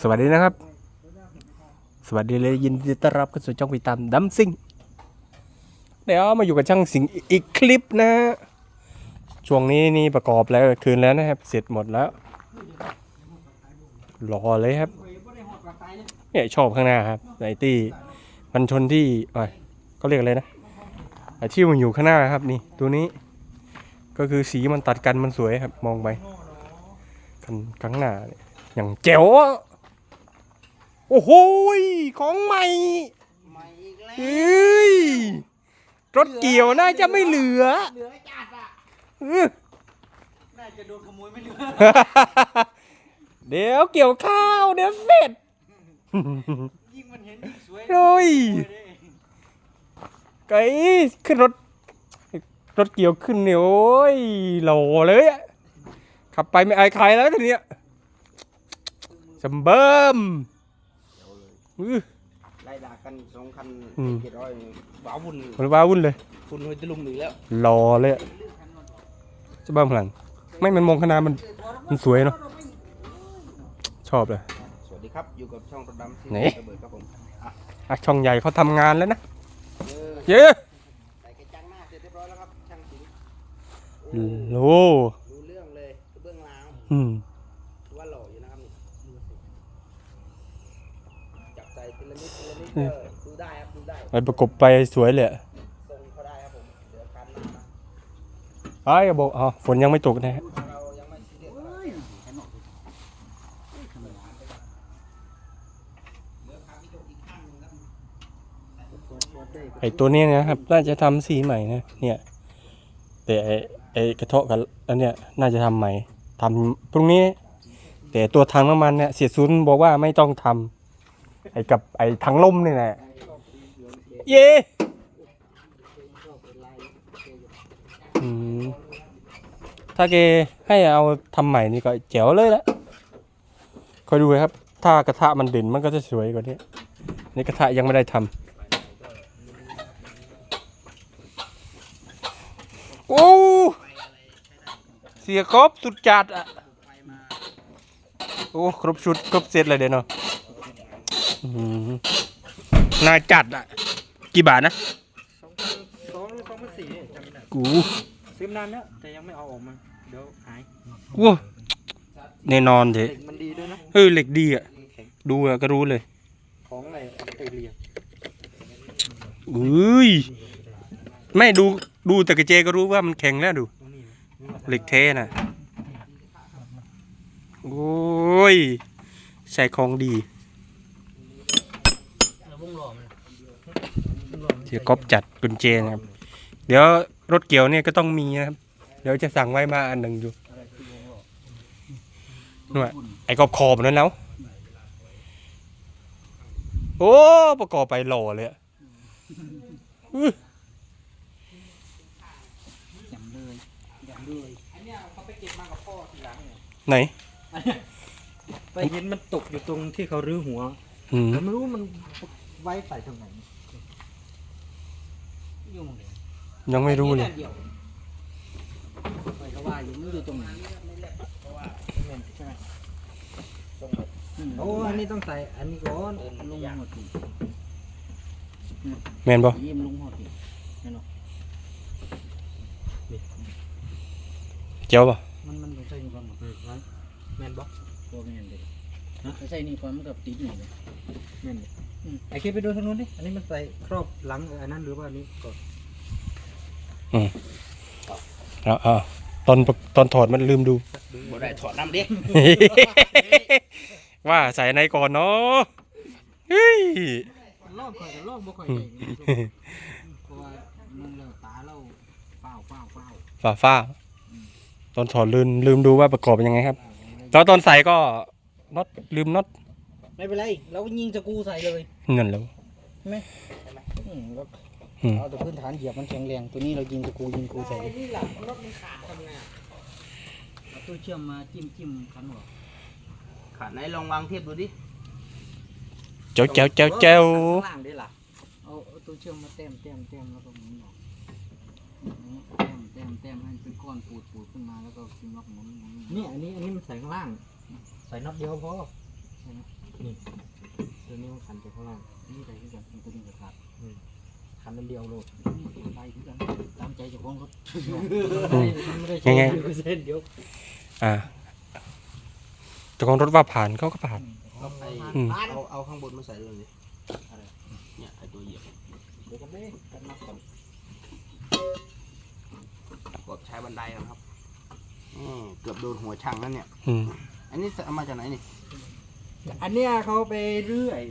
สวัสดีนะครับ สวัสดีเลยยินดีต้อนรับเข้าสู่ช่องพิตามดัมซิงเดี๋ยวมาอยู่กับช่างสิงอีกคลิปนะช่วงนี้นี่ประกอบแล้วคืนแล้วนะครับ เสร็จหมดแล้วรอเลยครับเนี่ยชอบข้างหน้าครับไอตี้มันชนที่เอ้ยเขาเรียกอะไรนะไอที่มันอยู่ข้างหน้าครับนี่ตัวนี้ ก็คือสีมันตัดกันมันสวยครับมองไป กันข้างหน้าเนี่ยอย่างแจ๋วอะโอ้โหยของใหม่ใหม่อีกแล้วเฮ้ยรถเกี่ยวน่าจะไม่เหลือเหลือจัดอะอื้อ น่าจะโดนขโมยไม่เหลือเดี๋ยวเกี่ยวข้าวเดี๋ยวเสร็จ ยิ่งมันเห็นยิ่งสวยโอ้ยสวยเลยไก่ขึ้นรถ รถเกี่ยวขึ้นเนี่ยโอ้ยหล่อเลยอะ ขับไปไม่อายใครแล้วทีเนี้ยสมเบิมอื้อ ไล่ด่ากันสองคันอืม เจ็ดร้อยว้าวุ่นมันว้าวุ่นเลยฝุ่นหัวจะลุมอีกแล้วหล่อเลยอะจะบ้าพลัง ไม่มันมองขางหนาดมัน มันสวยเนาะ ชอบเลย สวัสดีครับอยู่กับช่องรถดำที่ไหน ระเบิดครับผมอะอะช่องใหญ่เขาทำงานแล้วนะ เออเย้ใส่กระจังหน้าเสร็จเรียบร้อยแล้วครับช่างสิงห์โอ้รู้เรื่องเลยเบื้ องหลังอืมถือว่าหล่ออยู่นะครับนี่ดูสิจับใส่ทีละนิดทีละนิดก็ดูได้ครับดูได้มันประกบไปสวยเลยอะทรงเขาได้ครับผมเดี๋ยวกันหน้านะไอ้ยบอกอ๋อฝนยังไม่ตกนะฮะเรายังไม่ซีเรียสเท่าไหร่เหลือขาพี่ตกอีกข้างหนึงครับไอตัวนี้นะครับ น่าจะทำสีใหม่นะ เนี่ย แต่ไอไอกระเทาะกับอันเนี้ยน่าจะทำใหม่ ทำพรุ่งนี้ แต่ตัวถังน้ำมันเนี่ยเสียศูนย์บอกว่าไม่ต้องทำไอ้กับไอ้ถังลมนี่แหละเย้อืมถ้าแกให้เอาทำใหม่นี่ก็แจ๋วเลยละคอยดูครับ ถ้ากระทะมันเด่นมันก็จะสวยกว่านี้นี่กระทะยังไม่ได้ทำโอ้ เสียครบสุดจัดอะโอ้ครบชุดครบเซตเลยเดี๋ยวเนาะอื้อหือน่าจัดอะ กี่บาทนะสองพันสองหรือสองพันสี่จำไม่ได้กูซื้อมานานแล้วแต่ยังไม่เอาออกมาเดี๋ยวหายว้าแน่นอนเถอะเด็กมันดีด้วยนะเฮ้ยเหล็กดีอะแข็งดูอะก็รู้เลย ของอะไรออสเตรเลียอุ้ยไม่ดูดูแต่กระเจก็รู้ว่ามันแข็งแล้วดูตรงนี้นะ เหล็กเทน่ะ โอ้ย ใส่ของดีวงหล่อมันเสียก๊อปจัดกุญแจนะครับ เดี๋ยวรถเกี่ยวเนี่ยก็ต้องมีนะครับ เดี๋ยวจะสั่งไว้มาอันหนึ่งอยู่นู่นอะไอ้กอบขอบนั่นแล้ว โอ้ ประกอบไปหล่อเลยอะอื้อ จำเลยจำ เลยอันเนี้ยเขาไปเก็บมากับพ่อทีหลังเนี่ยไหนไปเห็นมันตกอยู่ตรงที่เขารื้อหัวอืมแต่ไม่รู้มันไว้ใส่ตรงไหนยุ่งเลยยังไม่รู้เลยดีวไปก็ว่าอยู่มันอยู่ตรงไหนใช่ไหมโอ้อันนี้ต้องใส่อันนี้ก่อนลงหมดทีแมนบอ ยิ้มลงหมดทีเห็นไหม เจียวปะมันมันต้องใส่นี่ก่อนหมดเลยไว้แมนบล็อกตัวแมนเลยฮะใส่นี่ก่อนมันกับติดนี่เลยแมนเลยอืมไอ้เคไปดูทางนู้นดิอันนี้มันใส่ครอบหลังอันนั้นหรือว่าอันนี้ก่อนเอาเอาตอนตอนถอดมันลืมดู บ่ได้ถอดน้ำดิว่าใส่ในก่อนเนาะเฮ้ยลอกข่อยกับลอกบ่ข่อยเพราะว่ามันเราตาเราเฝ้าเฝ้าเฝ้าฝ่าฟ้า ตอนถอดลืมลืมดูว่าประกอบเป็นยังไงครับ แล้วตอนใส่ก็น็อตลืมน็อตไม่เป็นไร เราก็ยิงสกรูใส่เลยเงินแล้วอืมก็อืมเอาแต่พื้นฐานเหยียบมันแข็งแรงตัวนี้เรายิงสกรูยิงสกรูใส่นี่แหละรถมันขาดทำไงเอาตัวเชื่อมมาจิ้มจิ้มกันหัวขาดไหนลองวางเทียบดูดิเจ้าเจ้าเจ้าเจ้า ข้างล่างได้ล่ะเอาเอาตัวเชื่อมมาเต็มเต็มเต็มแล้วก็หมุนออกเต็ มเต็มเต็มให้เป็นก้อนปูดปูดขึ้นมาแล้วก็จิ้มล็อกหมุนหมุนนี่อันนี้อันนี้มันใส่ข้างล่าง ใส่น็อตเดียวพอนี่ตัวนี้มันขันจากข้างล่างนี่ใส่ที่กันตัวนี้จะขาดอืมขันนันเดียวโลดไปที่กันตามใจเจ้าของรถไม่ได้ใช้เส้นเดียวอ่าเจ้าของรถว่าผ่านเขาก็ผ่านเอาไอ้อืม เอาเอาข้างบนมาใส่ด้วยดิเนี่ยไอ้ตัวเหยียบเดี๋ยวกันเด้กันมาก่อน กดใช้บันไดนะครับอืมเกือบโดนหัวช่างนั่นเนี่ย อืมอันนี้เอามาจากไหนนี่อันเนี้ยเขาไปเรื่อย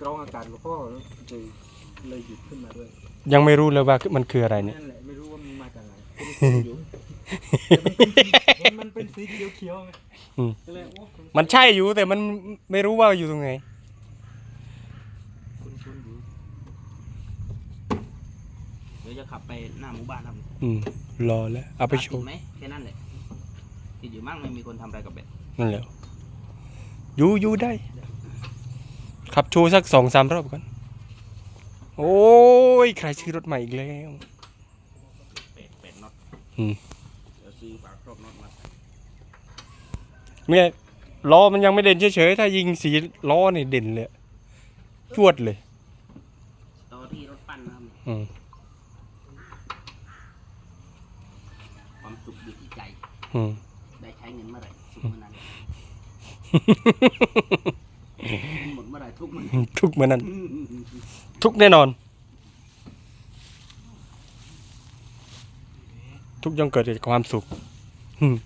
กรองอากาศหลวงพ่อเลยเลยหยิบขึ้นมาด้วยยังไม่รู้เลยว่ามันคืออะไรเนี่ย นั่นแหละไม่รู้ว่ามันมาจากไหนเห็นมันเป็นสีเขียวๆไงอืม ก็เลยโอ้มันใช่อยู่แต่มันไม่รู้ว่าอยู่ตรงไหน คุณคุณอยู่เดี๋ยวจะขับไปหน้าหมู่บ้านครับ อืมรอแล้ว เอาไปโชติว์ดไหมแค่นั้นแหละติดอยู่มั่งไม่มีคนทำอะไรกับเบ็ดนั่นแหละอยู่อยู่ได้ ขับโชว์สักสองสามรอบก่อน โอ้ย ใครซื้อรถใหม่อีกแล้วเป็ดเป็ดน็อตอืมเดี๋ยวซื้อฝาครอบน็อตมาใส่เนี่ยล้อมันยังไม่เด่นเฉยๆ ถ้ายิงสีล้อนี่เด่นเลย จวดเลย ตอที่รถปั้นนะครับอืม ความ สุขอยู่ที่ใจ อืม ได้ใช้เงินเมื่อไหร่สุขเมื่อนั้นหมดเมื่อไหร่ทุกเมื่อนั้นทุกเหมือนนั้น ทุกแน่นอน ทุกย่อมเกิดจากความสุขอืม